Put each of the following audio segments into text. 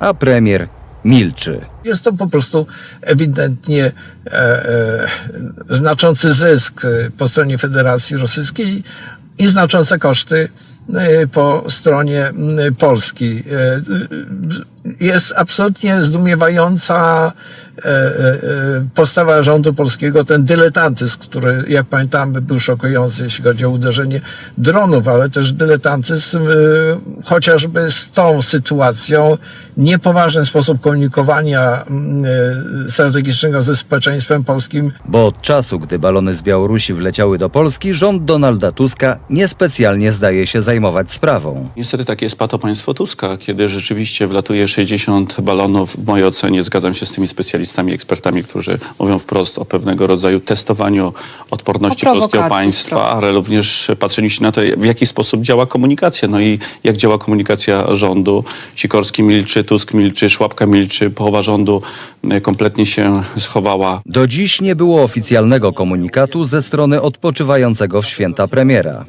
a premier milczy. Jest to po prostu ewidentnie e, e, znaczący zysk e, po stronie Federacji Rosyjskiej i znaczące koszty e, po stronie Polski. Jest absolutnie zdumiewająca e, e, e, postawa rządu polskiego, ten dyletantyzm, który, jak pamiętamy, był szokujący, jeśli chodzi o uderzenie dronów, ale też dyletantyzm chociażby z tą sytuacją, niepoważny sposób komunikowania m, e, strategicznego ze społeczeństwem polskim Bo od czasu, gdy balony z Białorusi wleciały do Polski, rząd Donalda Tuska niespecjalnie zdaje się zajmować sprawą. Niestety takie jest pato państwo Tuska, kiedy rzeczywiście wlatuje 60 balonów. W mojej ocenie zgadzam się z tymi specjalistami, ekspertami, którzy mówią wprost o pewnego rodzaju testowaniu odporności polskiego państwa, trochę. ale również patrzeniu się na to, w jaki sposób działa komunikacja. No i jak działa komunikacja rządu. Sikorski milczy, Tusk milczy, Szłapka milczy, połowa rządu e, kompletnie się schowała. Do dziś nie było oficjalnego komunikatu ze strony odpoczywającego w święta premiera.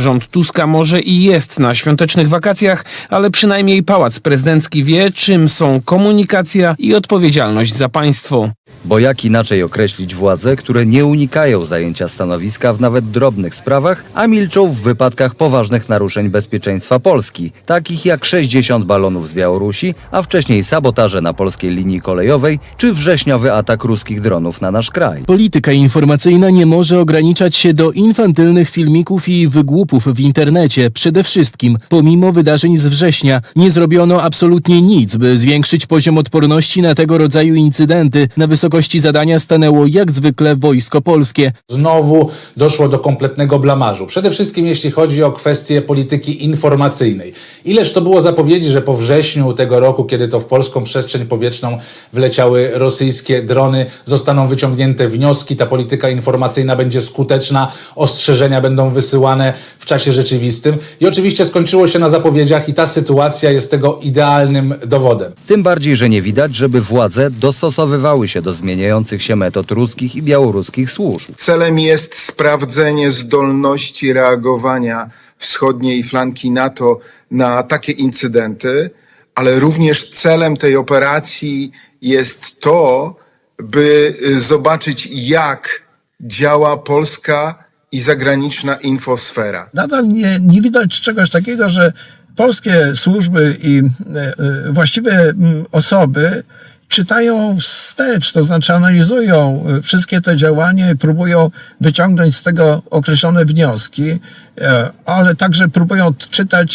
Rząd Tuska może i jest na świątecznych wakacjach, ale przynajmniej Pałac Prezydencki wie, czym są komunikacja i odpowiedzialność za państwo. Bo jak inaczej określić władze, które nie unikają zajęcia stanowiska w nawet drobnych sprawach, a milczą w wypadkach poważnych naruszeń bezpieczeństwa Polski, takich jak 60 balonów z Białorusi, a wcześniej sabotaże na polskiej linii kolejowej, czy wrześniowy atak ruskich dronów na nasz kraj. Polityka informacyjna nie może ograniczać się do infantylnych filmików i wygłupów w internecie. Przede wszystkim, pomimo wydarzeń z września, nie zrobiono absolutnie nic, by zwiększyć poziom odporności na tego rodzaju incydenty. Na wysokości zadania stanęło jak zwykle wojsko polskie. Znowu doszło do kompletnego blamażu. Przede wszystkim jeśli chodzi o kwestię polityki informacyjnej. Ileż to było zapowiedzi, że po wrześniu tego roku, kiedy to w polską przestrzeń powietrzną wleciały rosyjskie drony, zostaną wyciągnięte wnioski, ta polityka informacyjna będzie skuteczna, ostrzeżenia będą wysyłane w czasie rzeczywistym. I oczywiście skończyło się na zapowiedziach i ta sytuacja jest tego idealnym dowodem. Tym bardziej, że nie widać, żeby władze dostosowywały się do zmieniających się metod ruskich i białoruskich służb. Celem jest sprawdzenie zdolności reagowania wschodniej flanki NATO na takie incydenty, ale również celem tej operacji jest to, by zobaczyć, jak działa polska i zagraniczna infosfera. nadal nie, nie widać czegoś takiego, że polskie służby i e, e, właściwe mm, osoby czytają wstecz, to znaczy analizują e, wszystkie te działania i próbują wyciągnąć z tego określone wnioski, e, ale także próbują odczytać